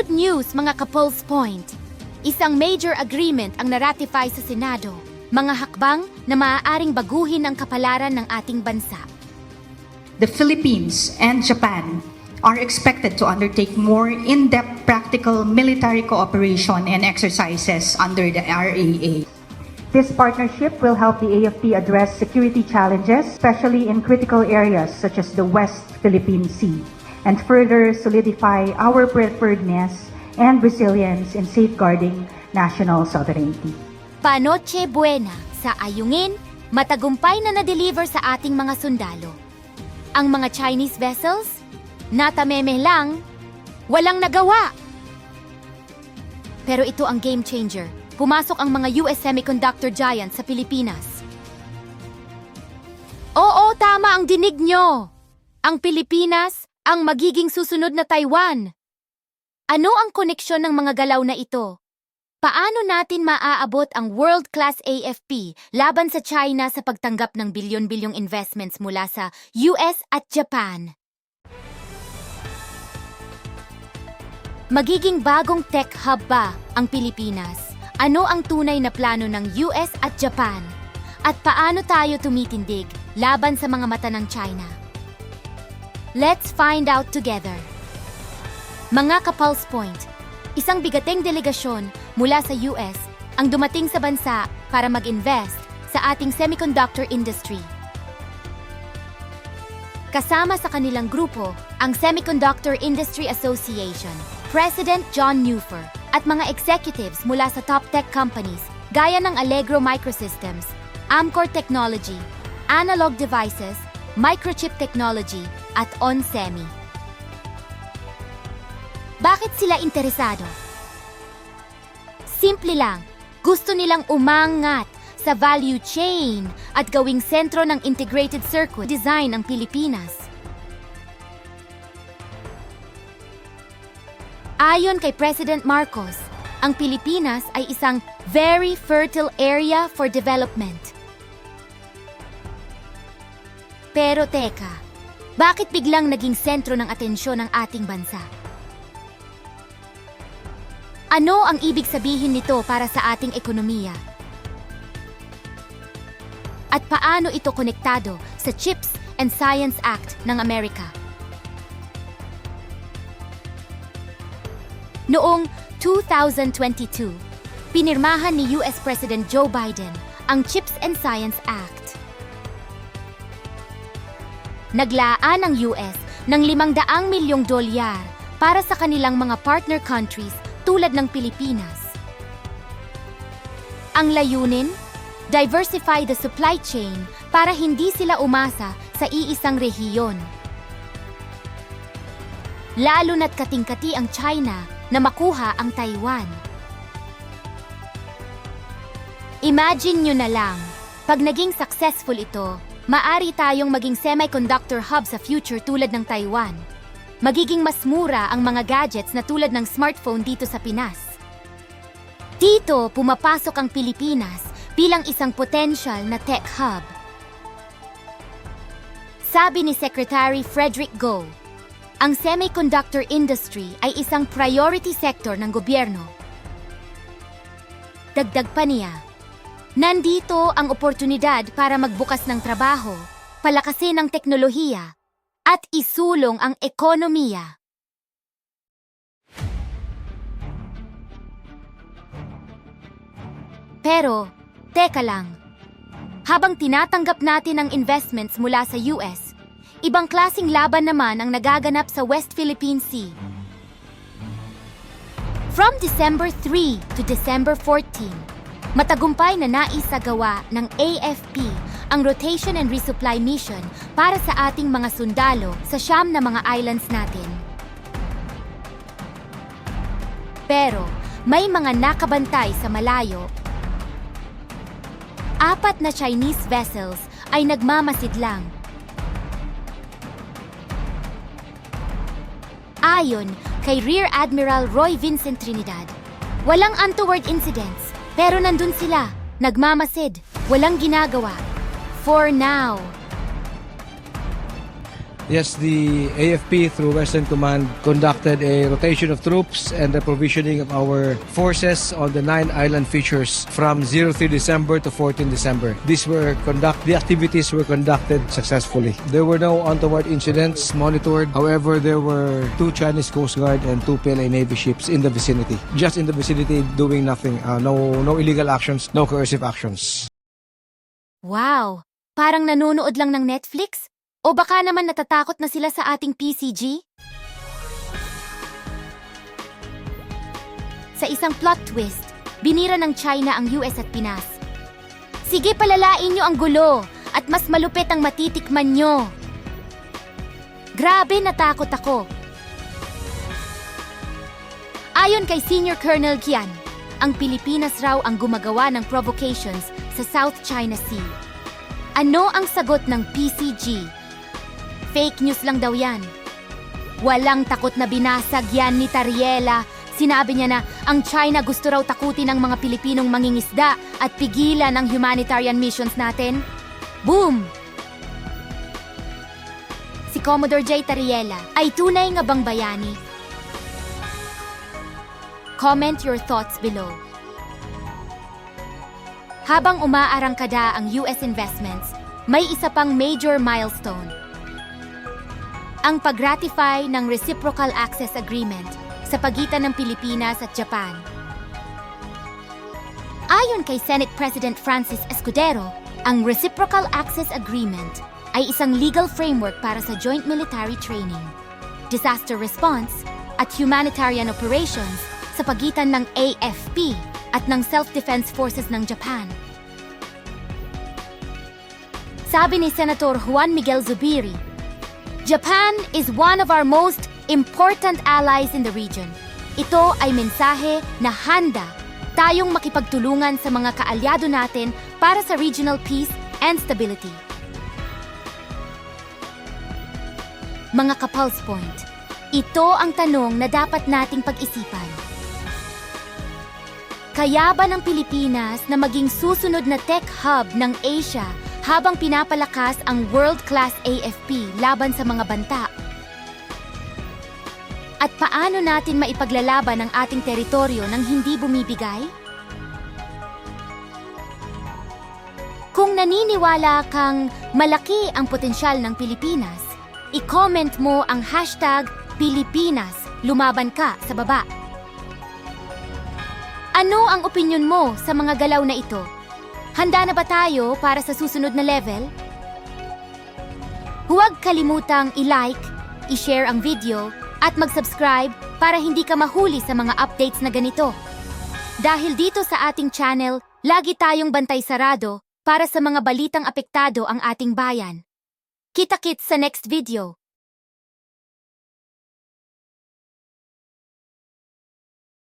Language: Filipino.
Good news mga ka-Pulse Point! Isang major agreement ang naratify sa Senado. Mga hakbang na maaaring baguhin ang kapalaran ng ating bansa. the Philippines and Japan are expected to undertake more in-depth practical military cooperation and exercises under the RAA. This partnership will help the AFP address security challenges, especially in critical areas such as the West Philippine Sea, and further solidify our preparedness and resilience in safeguarding national sovereignty. Panoche Buena sa ayungin, matagumpay na na-deliver sa ating mga sundalo. Ang mga Chinese vessels, natameme lang, walang nagawa. Pero ito ang game changer. Pumasok ang mga US semiconductor giant sa Pilipinas. Oo, tama ang dinig nyo. Ang Pilipinas ang magiging susunod na Taiwan. Ano ang koneksyon ng mga galaw na ito? Paano natin maaabot ang world-class AFP laban sa China sa pagtanggap ng bilyon-bilyong investments mula sa US at Japan? Magiging bagong tech hub ba ang Pilipinas? Ano ang tunay na plano ng US at Japan? At paano tayo tumitindig laban sa mga mata ng China? Let's find out together. Mga ka-Pulse Point, isang bigateng delegasyon mula sa US ang dumating sa bansa para mag-invest sa ating semiconductor industry. Kasama sa kanilang grupo ang Semiconductor Industry Association, President John Newfer, at mga executives mula sa top tech companies gaya ng Allegro Microsystems, Amcor Technology, Analog Devices, Microchip Technology, at OnSemi. Bakit sila interesado? Simple lang, gusto nilang umangat sa value chain at gawing sentro ng integrated circuit design ng Pilipinas. Ayon kay President Marcos, ang Pilipinas ay isang very fertile area for development. Pero teka, bakit biglang naging sentro ng atensyon ng ating bansa? Ano ang ibig sabihin nito para sa ating ekonomiya? At paano ito konektado sa CHIPS and Science Act ng Amerika? Noong 2022, pinirmahan ni US President Joe Biden ang CHIPS and Science Act. Naglaan ang US ng 500 milyong dolyar para sa kanilang mga partner countries tulad ng Pilipinas. Ang layunin, diversify the supply chain para hindi sila umasa sa iisang rehiyon. Lalo na't kating-kati ang China na makuha ang Taiwan. Imagine nyo na lang, pag naging successful ito, maari tayong maging semiconductor hub sa future tulad ng Taiwan. Magiging mas mura ang mga gadgets na tulad ng smartphone dito sa Pinas. Dito, pumapasok ang Pilipinas bilang isang potential na tech hub. Sabi ni Secretary Frederick Go, ang semiconductor industry ay isang priority sector ng gobyerno. Dagdag pa niya, nandito ang oportunidad para magbukas ng trabaho, palakasin ang teknolohiya, at isulong ang ekonomiya. Pero, teka lang. Habang tinatanggap natin ang investments mula sa US, ibang klasing laban naman ang nagaganap sa West Philippine Sea. From December 3 to December 14, matagumpay na naisagawa ng AFP ang rotation and resupply mission para sa ating mga sundalo sa siyam na mga islands natin. Pero may mga nakabantay sa malayo apat na Chinese vessels ay nagmamasid lang. Ayon kay Rear Admiral Roy Vincent Trinidad, walang untoward incidents pero nandun sila, nagmamasid, walang ginagawa. For now. Yes, the AFP through Western Command conducted a rotation of troops and the provisioning of our forces on the nine island features from 03 December to 14 December. These were conduct the activities were conducted successfully. There were no untoward incidents monitored. However, there were two Chinese Coast Guard and two PLA Navy ships in the vicinity. Just in the vicinity doing nothing. Uh, no no illegal actions, no coercive actions. Wow! Parang nanonood lang ng Netflix? O baka naman natatakot na sila sa ating PCG? Sa isang plot twist, binira ng China ang US at Pinas. Sige, palalain nyo ang gulo at mas malupit ang matitikman nyo. Grabe, natakot ako. Ayon kay Senior Colonel Kian, ang Pilipinas raw ang gumagawa ng provocations sa South China Sea. Ano ang sagot ng PCG? Fake news lang daw yan. Walang takot na binasag yan ni Tariela. Sinabi niya na ang China gusto raw takutin ng mga Pilipinong mangingisda at pigilan ang humanitarian missions natin. Boom! Si Commodore J. Tariela ay tunay nga bang bayani? Comment your thoughts below. Habang umaarangkada ang US investments, may isa pang major milestone. Ang pag-ratify ng Reciprocal Access Agreement sa pagitan ng Pilipinas at Japan. Ayon kay Senate President Francis Escudero, ang Reciprocal Access Agreement ay isang legal framework para sa joint military training, disaster response, at humanitarian operations sa pagitan ng AFP at ng Self-Defense Forces ng Japan. Sabi ni Senator Juan Miguel Zubiri, Japan is one of our most important allies in the region. Ito ay mensahe na handa tayong makipagtulungan sa mga kaalyado natin para sa regional peace and stability. Mga kapulse point, ito ang tanong na dapat nating pag-isipan. Kaya ba ng Pilipinas na maging susunod na tech hub ng Asia habang pinapalakas ang world-class AFP laban sa mga banta? At paano natin maipaglalaban ang ating teritoryo nang hindi bumibigay? Kung naniniwala kang malaki ang potensyal ng Pilipinas, i-comment mo ang hashtag Pilipinas lumaban ka sa baba. Ano ang opinion mo sa mga galaw na ito? Handa na ba tayo para sa susunod na level? Huwag kalimutang i-like, i-share ang video, at mag-subscribe para hindi ka mahuli sa mga updates na ganito. Dahil dito sa ating channel, lagi tayong bantay sarado para sa mga balitang apektado ang ating bayan. Kita-kits sa next video.